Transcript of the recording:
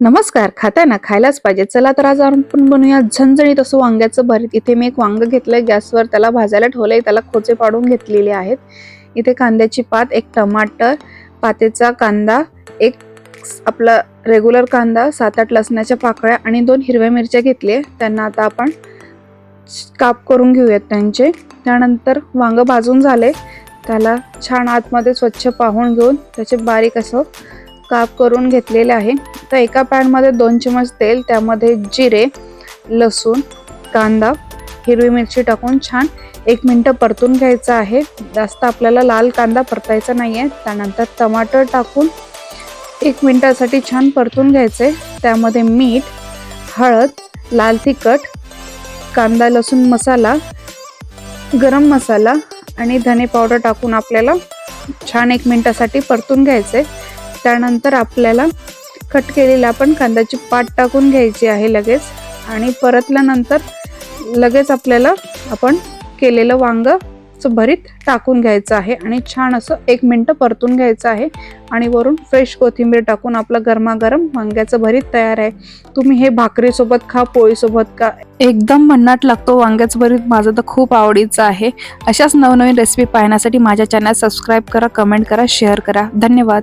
नमस्कार खाताय ना खायलाच पाहिजे. चला तर आज आपण बनवूया झणझणीत असं वांग्याचं भरीत. इथे मी एक वांग घेतलंय गॅसवर त्याला भाजायला ठेवलंय त्याला खोचे पाडून घेतलेले आहेत. इथे कांद्याची पात एक टमाटर पातेचा कांदा एक आपला रेग्युलर कांदा सात आठ लसणाच्या पाकळ्या आणि दोन हिरव्या मिरच्या घेतल्या त्यांना आता आपण काप करून घेऊयात त्यांचे. त्यानंतर वांग भाजून झाले. त्याला छान आतमध्ये स्वच्छ पाहून घेऊन त्याचे बारीक असं काप करून घेतलेले आहे. तर एका पॅनमध्ये दोन चमच तेल त्यामध्ये जिरे लसूण कांदा हिरवी मिरची टाकून छान एक मिनटं परतून घ्यायचं आहे. जास्त आपल्याला लाल कांदा परतायचा नाही आहे त्यानंतर टमाटर टाकून एक मिनटासाठी छान परतून घ्यायचे. त्यामध्ये मीठ हळद लाल तिखट कांदा लसूण मसाला गरम मसाला आणि धने पावडर टाकून आपल्याला छान एक मिनटासाठी परतून घ्यायचे. त्यानंतर आपल्याला कट केलेला आपण कांद्याची पात टाकून घ्यायची आहे लगेच. आणि परतल्यानंतर लगेच आपल्याला आपण केलेलं वांग भरीत टाकून घ्यायचं आहे. आणि छान असं एक मिनटं परतून घ्यायचं आहे. आणि वरून फ्रेश कोथिंबीर टाकून आपलं गरमागरम वांग्याचं भरीत तयार आहे. तुम्ही हे भाकरीसोबत खा पोळीसोबत का एकदम भन्नाट लागतो वांग्याचं भरीत. माझं तर खूप आवडीचं आहे. अशाच नवनवीन रेसिपी पाहण्यासाठी माझ्या चॅनल सबस्क्राईब करा कमेंट करा शेअर करा. धन्यवाद.